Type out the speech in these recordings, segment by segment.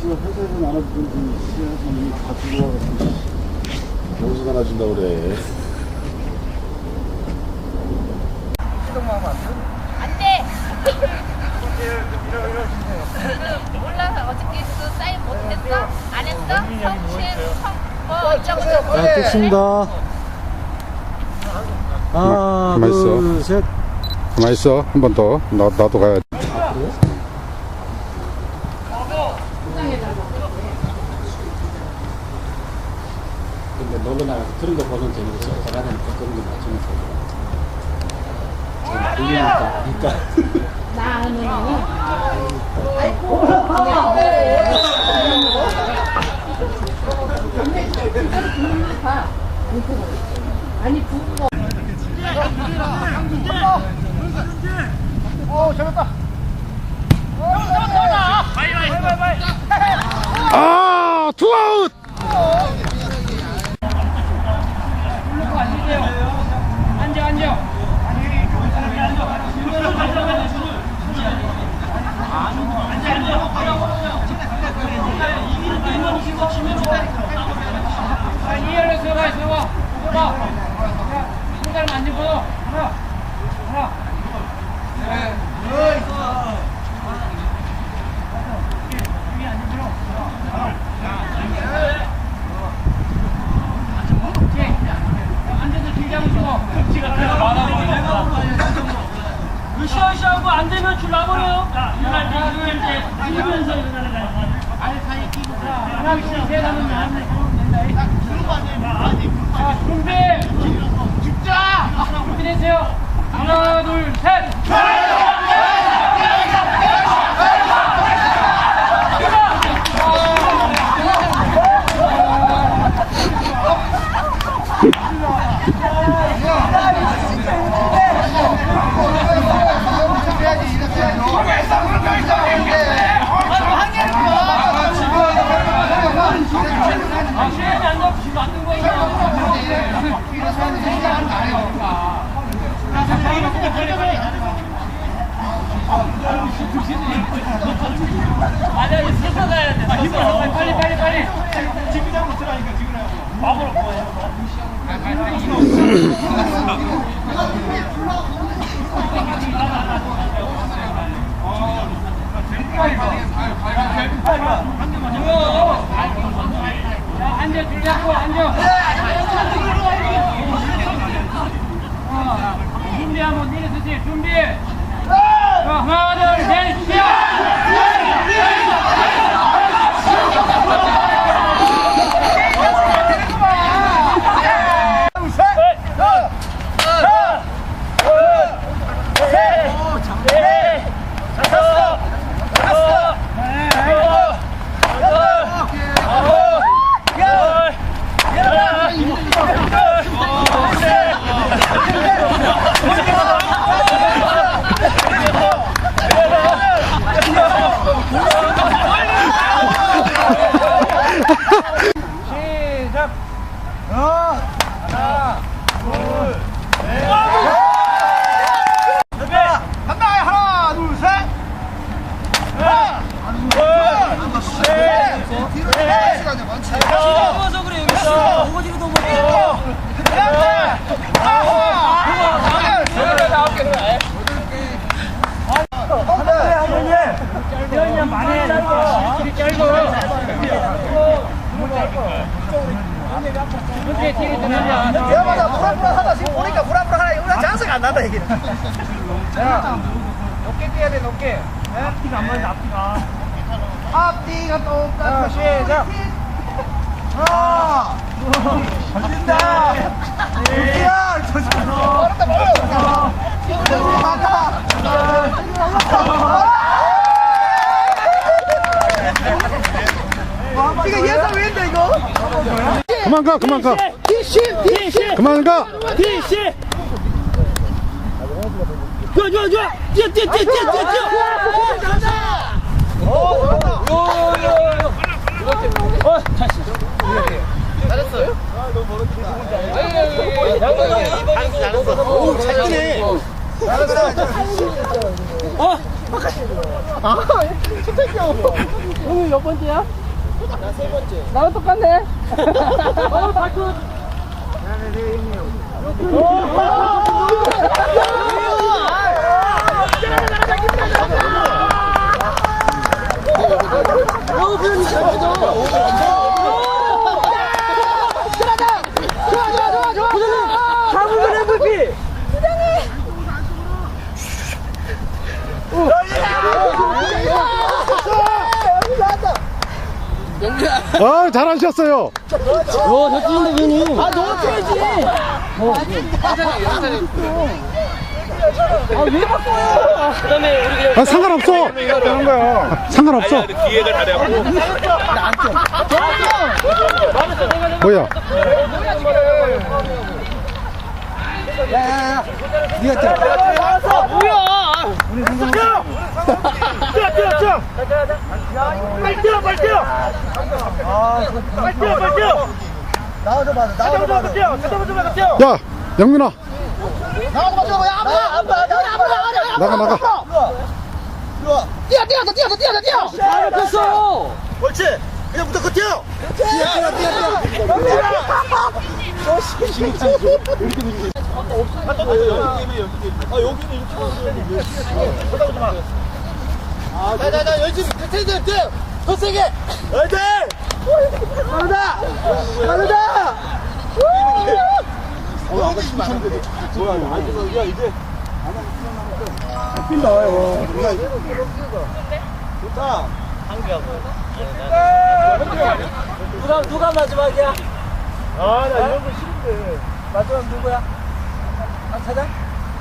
씨가 회사에서 나눠주던 그 씨앗은 다 주고 와가지고 여기서 나눠준다 그래. 안 돼! 몰라, 어저께 그 사인 못했어? 안 했어? 성실, 성, 뭐, 어쩌고 저쩌고. 자, 됐습니다. 하나, 가만히 있어. 둘, 셋. 가만 있어. 한 번 더. 나 나도 가야. 돼. 놀러 나가서 그런 거 보면 재밌어. 잘하니까 그런 거 나중에 보고. 들리니까. 그러니까. 아, 투아웃 앉아 자, 이열로 서봐 서봐 서봐 자, 손가락 안 짚어 하나 하나 앉아서 길게 한번 줘 지가 그래서 으쌰으쌰 하고 안 되면 줄 놔버려요. 일어날 때, 일어날 때, 일면서 일어나는 거야. 자, 하나, 둘, 셋 하면 된다. 자, 준비! 죽자! 준비되세요. 하나, 둘, 셋! 아, 시간이 안 잡고 지금 만든 거니까. 아니야, 이제 서서 가야 돼. 앉아, 줄 잡고 앉아. 어, 준비 준비. 자, 하나, 둘, 셋, 시작! 대화마다. 불안불안하다. 지금 보니까 불안불안하다. 이거 장사가 안 난다 이게. 자, 높게 뛰어야 돼, 높게. 앞뒤가 안 맞아, 앞뒤가. 앞뒤가 똑같아. 자, 시작. 하나 걸린다 야 어렵다 어렵다. 이거 예상 외인데 이거 그만 가. 그만 가. 디시, 디시, 그만 가. 디시. 좋아, 좋아, 좋아. 뛰어, 뛰어, 뛰어, 뛰어, 뛰어, 뛰어. 어, 아, 초택이요. 오늘 몇 번째야? 나 세 번째. 나랑 똑같네. 어, 발톱. 장훈근 아, 잘하셨어요. 아, 너무 세지. 아, 상관없어. 그런 거야. 상관없어. 뭐야? 뛰어, 뛰어, 뛰어. 빨리 뛰어, 빨리 뛰어. 빨리 뛰어, 빨리 뛰어. 나와줘 봐, 나와줘 봐. 뛰어, 뛰어, 뛰어, 뛰어. 야, 영민아. 나와줘 봐, 야, 안 봐, 안 봐, 나가, 나가, 나가. 뛰어, 뛰어, 뛰어, 뛰어, 뛰어. 됐어. 그렇지. 그냥 무조건 뛰어. 뛰어, 뛰어, 뛰어, 뛰어. 아, 자, 자, 자, 열심히, 태태들, 뛰어! 더 세게! 화이팅! 빠르다! 빠르다! 누가 누가 마지막이야? 아, 나 이런 거 싫은데. 마지막 누구야? 박 사장?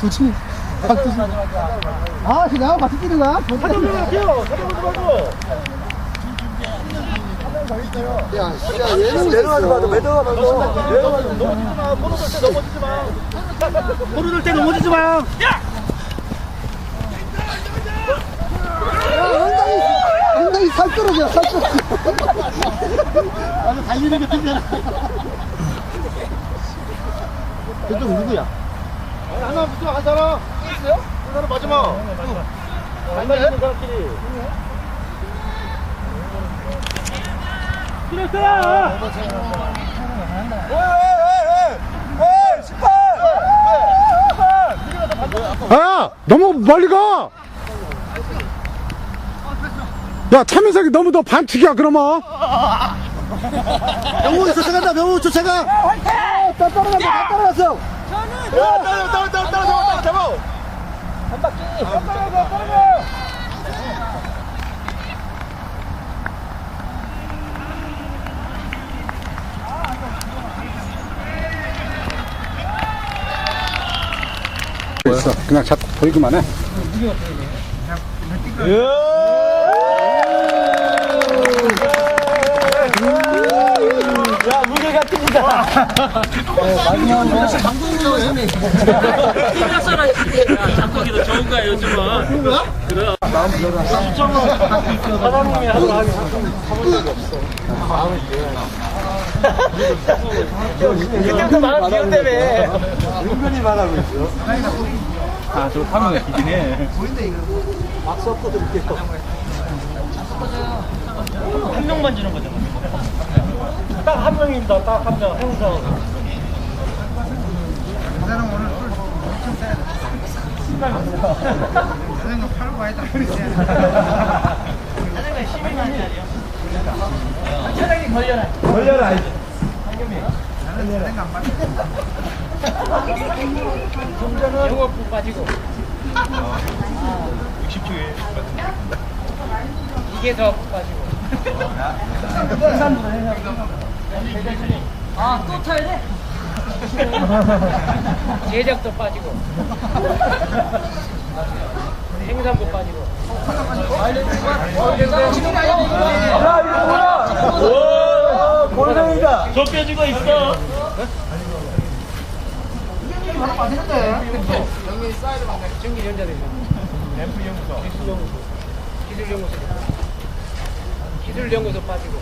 도치. 아, 그냥 같이 뛰는가? 사장님 뛰어! 사장님 말고! 야, 야, 얘는 내려가지 마. 매듭하면서. 넘어지지 마. 코로 돌때 넘어지지 마. 코로 돌때 넘어지지 마. 야, 엉덩이, 살 떨어져, 살 떨어져. 나는 달리는 게 튕겨나. 그쪽 누구야? 하나 붙어, 한 사람. 있어요? 한 사람 마지막. 달리는 사람끼리. 뛰었어요! 왜, 왜, 왜, 왜? 왜? 18! 왜? 아, 너무 멀리 가. 야, 차민석이 너무 더 반칙이야, 그러면. 명호 쫓아간다, 명호 쫓아가. 다 떨어간다, 다 떨어갔어. 야, 따라, 따라, 따라, 따라, 따라, 잡아! 한 바퀴! 따라가, 따라가! 있어. 그냥 자, 보이기만 해. 야, 무게가 뛴다. 끝났어라. 잡고기도 좋은 거야 요즘은. 그럼. 사장님이 하고 하기 그때부터 말한 기억 때문에 은근히 말하고 있어. 아, 저 화면에 기긴 해. 한 명만 주는 거잖아. 딱 한 명입니다. 딱 한 명. 행 빠지고. 60초에. 이게 더 빠지고. 아, 또 타야 돼? 제작도 빠지고. 행사도 빠지고. 야, 이거 뭐야? 오, 골뱅이다. 저 빼지고 있어. 기술 연구소. 기술 연구소 빠지고.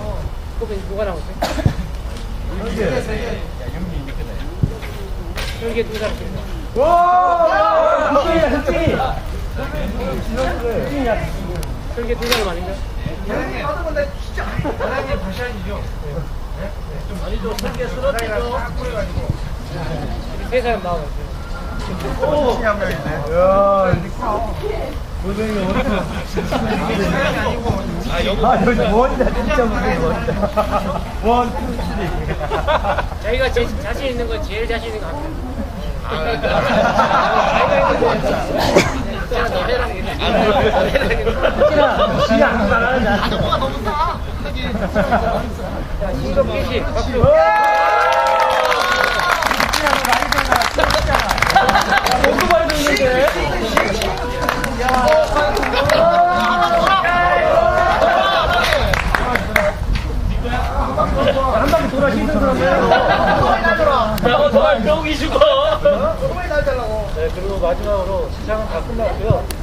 어, 그거 누가 나왔어요? 여기 두 사람. 와! 흑진이야, 흑진이! 흑진이야. 저게 두 사람 아닌가? 사장님, 하던 건데 진짜. 사장님, 다시 하시죠. 좀 많이 좀 설계스럽게 좀. 세 사람 나와요. 오! 야, 고생이 어렵다. 사장이 아니고. 아, 여기 뭔다 진짜 무슨 원이다. 원, 투, 쓰리. 저희가 제, 자신 있는 건 제일 자신 있는 거 같아요. 아, 자기가 있는 거 진짜 너네랑 이래. 아, 너네랑 이래. 진짜 안 따라하는 자. 아, 너가 너무 싸. 하긴. 야, 신동기 씨. 박수. 고기 죽어. 소금이 달달라고. 네, 그리고 마지막으로 시장은 다 끝났고요.